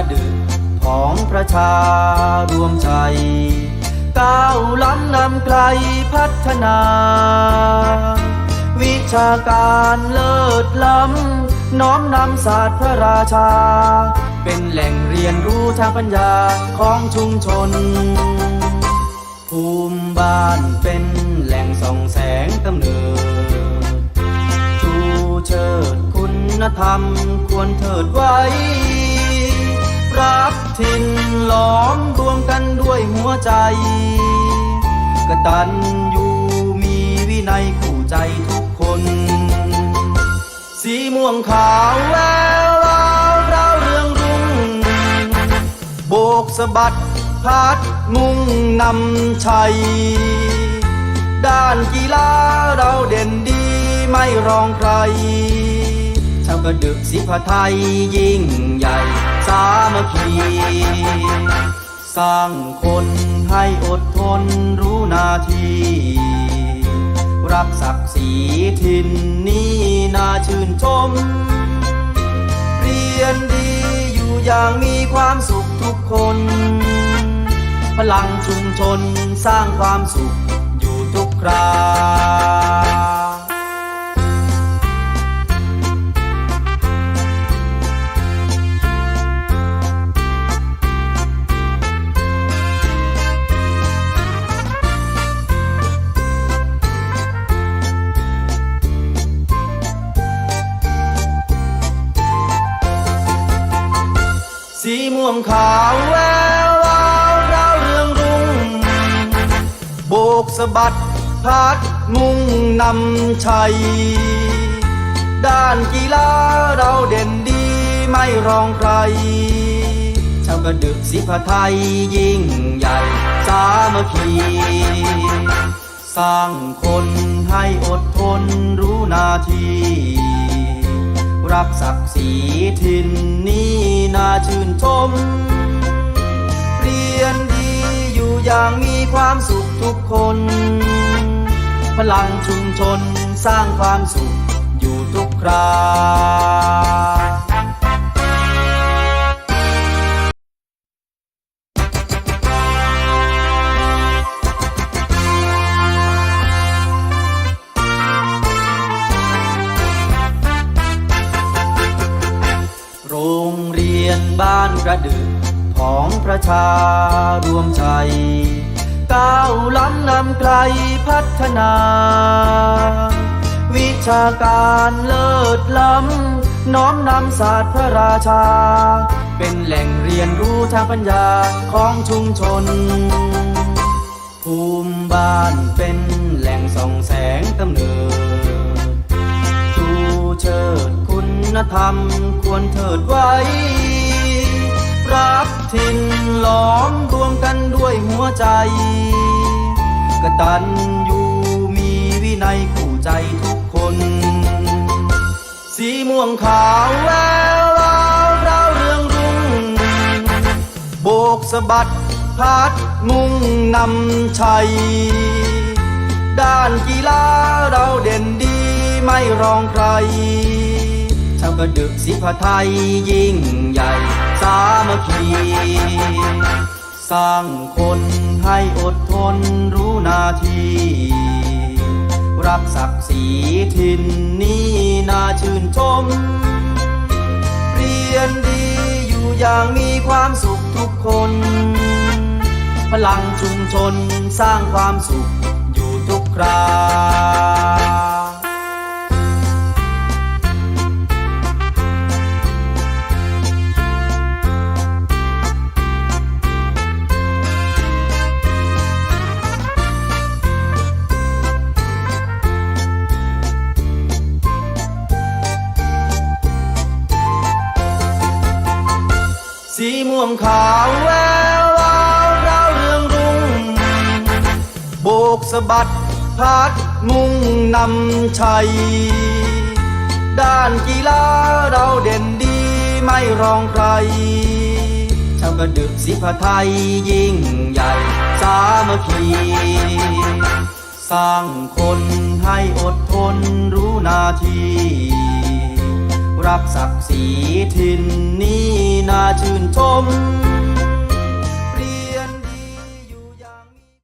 ระดึกของประชารวมใจ ก้าวล้ำนำไกลพัฒนา วิชาการเลิศล้ำ น้อมนำศาสตร์พระราชา เป็นแหล่งเรียนรู้ทางปัญญาของชุมชน ภูมิบ้านเป็นแหล่งส่องแสงกำเนิดชูเชิดคุณธรรมควรเถิดไว้ รักถิ่นล้อมรวมกันด้วยหัวใจกตันยูมีวินัยคู่ใจทุกคน สีม่วงขาวแวววาวเราเรืองรุ่ง โบกสะบัดพัดมุ่งนำชัย ด้านกีฬาเราเด่นดีไม่รองใคร กระดึกสิพไทยยิ่งใหญ่ สามัคคี สร้างคนให้อดทนรู้นาที รักศักดิ์ศรีถิ่นนี้นาชื่นชม เรียนดีอยู่อย่างมีความสุขทุกคน พลังชุมชนสร้างความสุขอยู่ทุกครา วงขาวแวววาวเราเรืองรุ่งโบกสะบัดพัดมุ่งนำชัย ด้านกีฬาเราเด่นดีไม่รองใครชาวกระดึกสิพไทยยิ่งใหญ่สามัคคีสร้างคนให้อดทนรู้นาที รักศักดิ์ศรีถิ่นนี้ น่าชื่นชม เรียนดีอยู่อย่างมีความสุขทุกคน พลังชุมชนสร้างความสุขอยู่ทุกครา บ้านกระดึกของประชารวมใจ ก้าวล้ำนำไกลพัฒนา วิชาการเลิศล้ำ น้อมนำศาสตร์พระราชา เป็นแหล่งเรียนรู้ทางปัญญาของชุมชน ภูมิบ้านเป็นแหล่งส่องแสงกำเนิดชูเชิดคุณธรรมควรเถิดไว้ รักถิ่นล้อมรวมกันด้วยหัวใจ กตันยูมีวินัยคู่ใจทุกคน สีม่วงขาวแวววาวเราเรืองรุ่ง โบกสะบัดพัดมุ่งนำชัย ด้านกีฬาเราเด่นดีไม่รองใครชาวกระดึกสิพไทยยิ่งใหญ่ สามัคคีสร้างคนให้อดทนรู้นาทีรักศักดิ์ศรีถิ่นนี้น่าชื่นชม เรียนดีอยู่อย่างมีความสุขทุกคน พลังชุมชนสร้างความสุขอยู่ทุกครา วงขาวแวววาวเราเรืองรุ่งโบกสะบัดพัดมุ่งนำชัย ด้านกีฬาเราเด่นดีไม่รองใครชาวกระดึกสิพไทยยิ่งใหญ่สามัคคีสร้างคนให้อดทนรู้หนาที รับศักดิ์ศรีทินนี้น่าชื่นชม